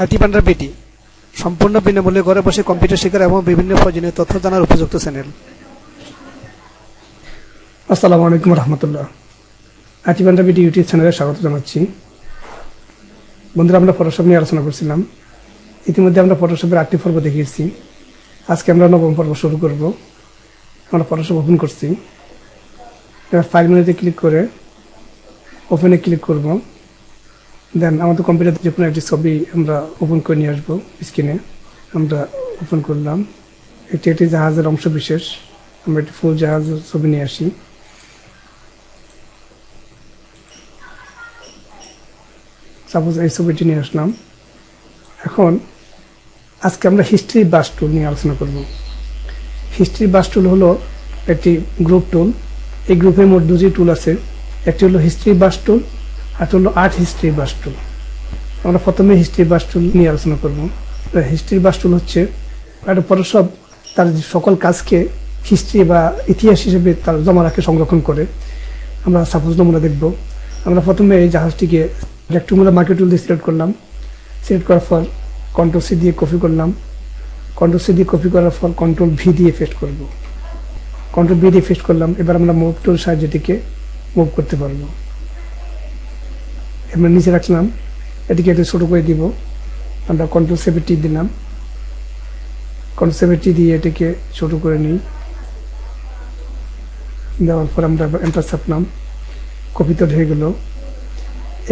IT পান্ডার পেটি সম্পূর্ণ বিনামূল্যে ঘরে বসে কম্পিউটার শেখার এবং বিভিন্ন প্রয়োজনীয় তথ্য জানার উপযুক্ত চ্যানেল। আসসালামু আলাইকুম রহমতুল্লাহ। আচিবান্ডা বিডি ইউটিউব চ্যানেলে স্বাগত জানাচ্ছি। বন্ধুরা, আমরা ফটোশপ নিয়ে আলোচনা করছিলাম। ইতিমধ্যে আমরা ফটোশপের আটটি পর্ব দেখিয়েছি। আজকে আমরা নবম পর্ব শুরু করব। আমরা ফটোশপ ওপেন করছি। এবার ফাইল মেনুতে ক্লিক করে ওপেনে ক্লিক করব। দেন আমাদের কম্পিউটার যে কোনো একটি ছবি আমরা ওপেন করে নিয়ে আসব স্ক্রিনে আমরা ওপেন করলাম। এটি একটি জাহাজের অংশ বিশেষ আমরা একটি ফুল জাহাজের ছবি নিয়ে আসি। সাপোজ এই ছবিটি নিয়ে আসলাম। এখন, আজকে আমরা হিস্ট্রি বাস টুল নিয়ে আলোচনা করব। হিস্ট্রি বাস টুল হলো একটি গ্রুপ টুল এই গ্রুপের মোট দুটি টুল আছে। একটি হলো হিস্ট্রি বাস টুল আর হলো আর্ট হিস্ট্রি বাস টুল আমরা প্রথমে হিস্ট্রি বাস টুল নিয়ে আলোচনা করব। হিস্ট্রি বাস টুল হচ্ছে একটা ফটোশপ তার সকল কাজকে হিস্ট্রি বা ইতিহাস হিসেবে তার জমা রাখে, সংরক্ষণ করে। আমরা সাপোজ নমুনা দেখব। আমরা প্রথমে এই জাহাজটিকে রেক্টুমুলা মার্কেট টুল দিয়ে সিলেক্ট করলাম। সিলেক্ট করার পর কন্ট্রোল সি দিয়ে কপি করলাম। কন্ট্রোল সি দিয়ে কপি করার পর কন্ট্রোল ভি দিয়ে পেস্ট করব। কন্ট্রোল ভি দিয়ে পেস্ট করলাম। এবার আমরা মুভ টুল সাহায্যে মুভ করতে পারব। এবার নিচে রাখলাম এটিকে একটু ছোটো করে দিব। আমরা কন্ট্রোল সেভেন্টি দিলাম। কন্ট্রোল সেভেন্টি দিয়ে এটিকে ছোটো করে নিই। দেওয়ার পর আমরা এন্টার চাপলাম কপি তো হয়ে গেল।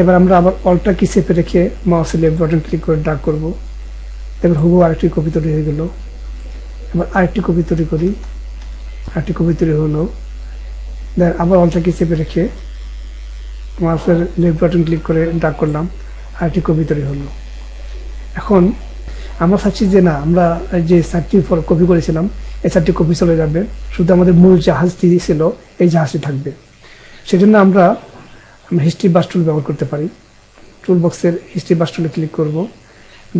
এবার আমরা আবার অল্টা কি চেপে রেখে মাউসের লেফট বাটন ক্লিক করে ডাক করব। এবার হুবু আরেকটি কপি তৈরি হয়ে গেল। এবার আরেকটি কপি তৈরি করি। আরেকটি কপি তৈরি হলো। দেন আবার অল্টা কি চেপে রেখে মাউসের লেফট বাটন ক্লিক করে ডাক করলাম আরেকটি কপি তৈরি হলো। এখন আমরা চাচ্ছি যে না, আমরা যে চারটি কপি করেছিলাম, এই চারটি কপি চলে যাবে। শুধু আমাদের মূল জাহাজটি ছিল, এই জাহাজটি থাকবে। সেজন্য আমরা হিস্ট্রি বাস টুল ব্যবহার করতে পারি। টুল বক্সের হিস্ট্রি বাস টুলে ক্লিক করব।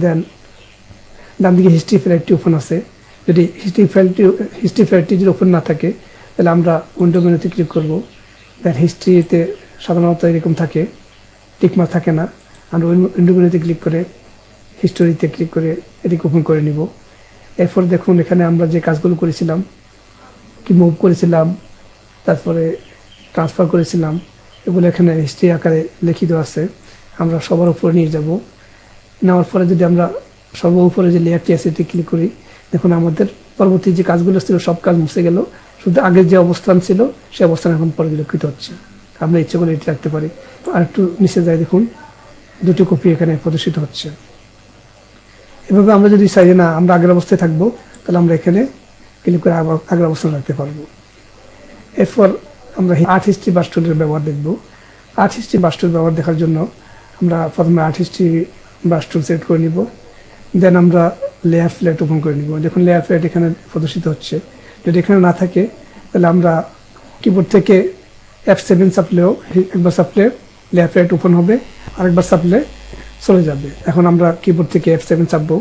দেন ডান দিকে হিস্ট্রি ফাইলটি ওপেন আছে। যদি হিস্ট্রি ফাইলটি হিস্ট্রি ফাইলটি যদি ওপেন না থাকে, তাহলে আমরা উইন্ডো মেনুতে ক্লিক করব। দেন হিস্ট্রিতে সাধারণত এরকম থাকে টিকমার থাকে না। আমরা উইন্ডো মেনুতে ক্লিক করে হিস্টোরিতে ক্লিক করে এটিকে ওপেন করে নিব। এরপর দেখুন, এখানে আমরা যে কাজগুলো করেছিলাম, কি মুভ করেছিলাম, তারপরে ট্রান্সফার করেছিলাম, এগুলো এখানে হিস্ট্রি আকারে লিখিত আছে। আমরা সবার উপরে নিয়ে যাব। নেওয়ার পরে যদি আমরা সর্ব উপরে যে লেয়ারটি আছে এটি ক্লিক করি, দেখুন আমাদের পরবর্তী যে কাজগুলো ছিল, সব কাজ মুছে গেল। শুধু আগের যে অবস্থান ছিল, সে অবস্থান এখন পরিলক্ষিত হচ্ছে। আমরা ইচ্ছে করে এটি রাখতে পারি। আর একটু নিচে যাই দেখুন, দুটি কপি এখানে প্রদর্শিত হচ্ছে। এভাবে আমরা যদি চাই না, আমরা আগের অবস্থায় থাকব, তাহলে আমরা এখানে ক্লিক করে আগের অবস্থান রাখতে পারব। এরপর আমরা আর্ট হিস্ট্রি বাস্টুলের ব্যবহার দেখব। আর্ট হিস্ট্রি বাস্টুল ব্যবহার দেখার জন্য আমরা প্রথমে আর্ট হিস্ট্রি বাস্টুল সেট করে নিব। দেন আমরা লেয়ার ফ্ল্যাট ওপেন করে নিব। দেখুন লেয়ার ফ্ল্যাট এখানে প্রদর্শিত হচ্ছে। যদি এখানে না থাকে, তাহলে আমরা কিবোর্ড থেকে এফ সেভেন চাপলেও একবার চাপলে লেয়ার ফ্ল্যাট ওপেন হবে, আরেকবার চাপলে চলে যাবে। এখন আমরা কিবোর্ড থেকে এফ সেভেন চাপবো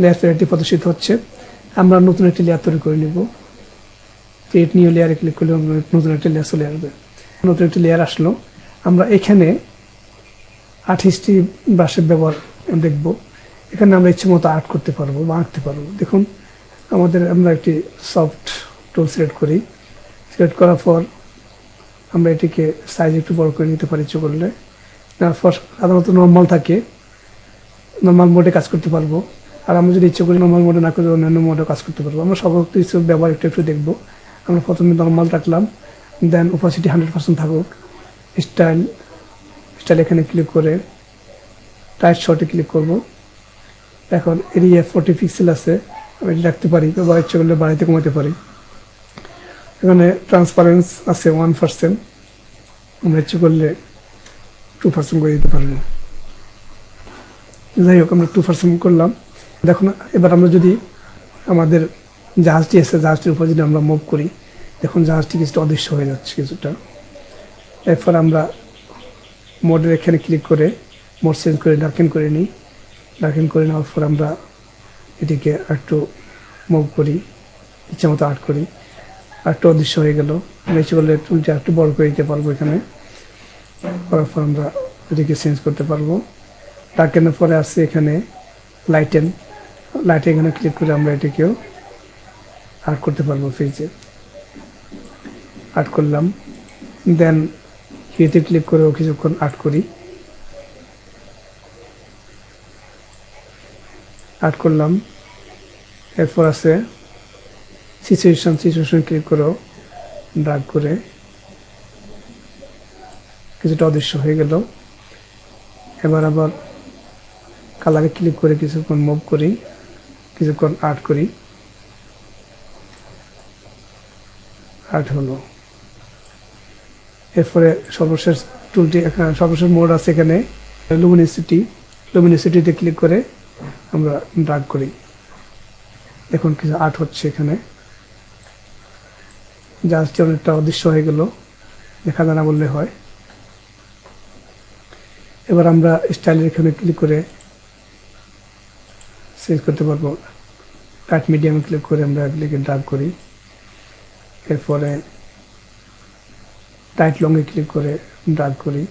লেয়ার ফ্ল্যাটটি প্রদর্শিত হচ্ছে। আমরা নতুন একটি লেয়ার তৈরি করে নিব। ক্রিয়েট নিউ লেয়ারে ক্লিক করলে নতুন একটা লেয়ার চলে আসবে। নতুন একটা লেয়ার আসলো। আমরা এখানে আর্ট হিস্ট্রি ব্রাশের ব্যবহার দেখব। এখানে আমরা ইচ্ছে মতো আর্ট করতে পারব বা আঁকতে পারব। দেখুন, আমাদের আমরা একটি সফট টুল সিলেক্ট করি। সিলেক্ট করার পর আমরা এটিকে সাইজ একটু বড় করে নিতে পারি ইচ্ছে করলে। সাধারণত নর্মাল থাকে। নর্মাল মোডে কাজ করতে পারব। আর আমরা যদি ইচ্ছে করি নর্মাল মোডে না করে অন্যান্য মোডে কাজ করতে পারব। আমরা সব কিছু ব্যবহার একটু একটু দেখব। আমরা প্রথমে নর্মাল রাখলাম। দেন ওপাসিটি হান্ড্রেড পার্সেন্ট থাকুক। স্টাইল স্টাইল এখানে ক্লিক করে টাইট শর্টে ক্লিক করব। এখন এরিয়া ফোর্টি পিক্সেল আছে। আমি রাখতে পারি বা ইচ্ছে করলে বাড়িতে কমাতে পারি। এখানে ট্রান্সপারেন্স আছে ওয়ান পার্সেন্ট আমরা ইচ্ছে করলে টু পার্সেন্ট করে দিতে পারব। যাই হোক, আমরা টু পার্সেন্ট করলাম। দেখুন, এবার আমরা যদি আমাদের জাহাজটি এসে জাহাজটির উপর যদি আমরা মুভ করি, দেখুন জাহাজটি কিছুটা অদৃশ্য হয়ে যাচ্ছে কিছুটা। এরপর আমরা মোডের এখানে ক্লিক করে মোড চেঞ্জ করে ডার্কেন করে নিই। ডার্কেন করে নেওয়ার পর আমরা এটিকে একটু মুভ করি ইচ্ছা মতো আর্ট করি। একটু অদৃশ্য হয়ে গেল। ইচ্ছে করলে টুলটা একটু বড় করে দিতে পারব এখানে। করার পর আমরা এটিকে চেঞ্জ করতে পারব। ডার্কেনের পরে আসছে এখানে লাইটেন লাইটে এখানে ক্লিক করে আমরা এটাকেও আর্ট করতে পারব ফ্রিজে আর্ট করলাম। দেন হিউতে ক্লিক করেও কিছুক্ষণ আর্ট করি। আর্ট করলাম। এরপর আছে সিচুয়েশন সিচুয়েশন ক্লিক করেও ড্রাগ করে কিছুটা অদৃশ্য হয়ে গেল। এবার আবার কালারে ক্লিক করে কিছুক্ষণ মুভ করি, কিছুক্ষণ আর্ট করি। আর্ট হলো। এরপরে সর্বশেষ টুলটি এখানে সর্বশেষ মোড আছে এখানে। লুমিনিসিটি লুমিনিসিটিতে ক্লিক করে আমরা ড্রাগ করি। দেখুন কিছু আর্ট হচ্ছে এখানে। জাহাজটি অনেকটা অদৃশ্য হয়ে গেল, দেখা যায় না বললে হয়। এবার আমরা স্টাইলের এখানে ক্লিক করে চেঞ্জ করতে পারব। কাট মিডিয়ামে ক্লিক করে আমরা এগুলিকে ড্রাগ করি। এরপরে টাইট লংয়ে ক্লিক করে ড্রাগ করি।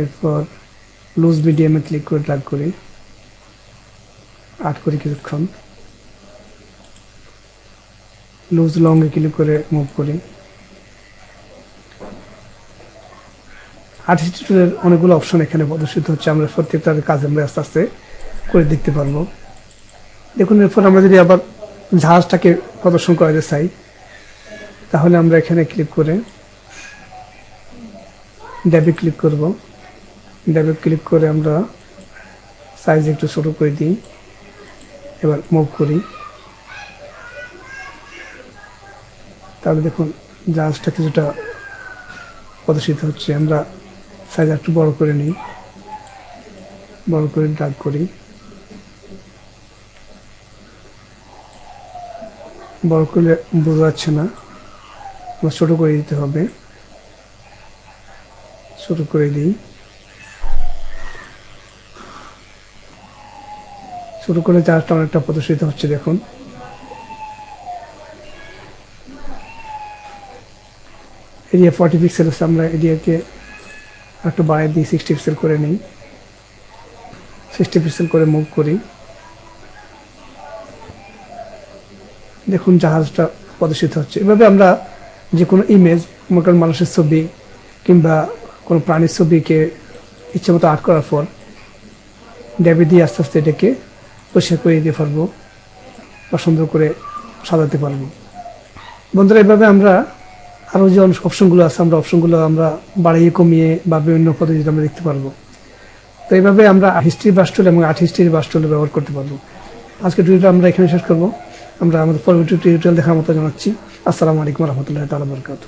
এরপর লুজ মিডিয়ামে ক্লিক করে ড্রাগ করি। আট করি কিছুক্ষণ। লুজ লংয়ে ক্লিক করে মুভ করি। আর্টিস্ট টুলের অনেকগুলো অপশন এখানে প্রদর্শিত হচ্ছে। আমরা প্রত্যেকটার কাজ আমরা আস্তে আস্তে করে দেখতে পারব। দেখুন, এরপর আমরা যদি আবার জাহাজটাকে প্রদর্শন করাতে চাই, তাহলে আমরা এখানে ক্লিক করে ড্যাবে ক্লিক করব। ড্যাবে ক্লিক করে আমরা সাইজ একটু ছোটো করে দিই। এবার মুভ করি। তাহলে দেখুন, জাহাজটা কিছুটা প্রদর্শিত হচ্ছে। আমরা সাইজ একটু বড় করে নিই। বড় করে ডাক করি। বড় করলে বোঝা যাচ্ছে না। আমার ছোটো করে দিতে হবে। ছোট করে দিই। ছোট করে চার্জটা অনেকটা প্রদর্শিত হচ্ছে, দেখুন। এরিয়া ফর্টি পিক্সেল আছে আমরা এরিয়াকে একটু বাইরে দিই সিক্সটি পিক্সেল করে নিই। সিক্সটি পিক্সেল করে মুভ করি। দেখুন জাহাজটা প্রদর্শিত হচ্ছে। এভাবে আমরা যে কোনো ইমেজ মনে করেন মানুষের ছবি কিংবা কোনো প্রাণীর ছবিকে ইচ্ছে মতো আর্ট করার পর ড্যাবি দিয়ে আস্তে আস্তে এটাকে পরিষ্কার করে দিতে পারব বা সুন্দর করে সাজাতে পারব। বন্ধুরা, এভাবে আমরা আরও যে অপশনগুলো আছে, আমরা অপশনগুলো আমরা বাড়িয়ে কমিয়ে বা বিভিন্ন পদ্ধতিতে আমরা দেখতে পারব। তো এইভাবে আমরা হিস্ট্রি বাস্টুল এবং আর্ট হিস্ট্রি বাস্টুল ব্যবহার করতে পারব। আজকে টিউটোরিয়াল আমরা এখানে শেষ করব। আমরা আমাদের পরবর্তী টিউটোরিয়াল দেখার মতো জানাচ্ছি। আসসালামু আলাইকুম রহমতুল্লাহ তালা বরকাত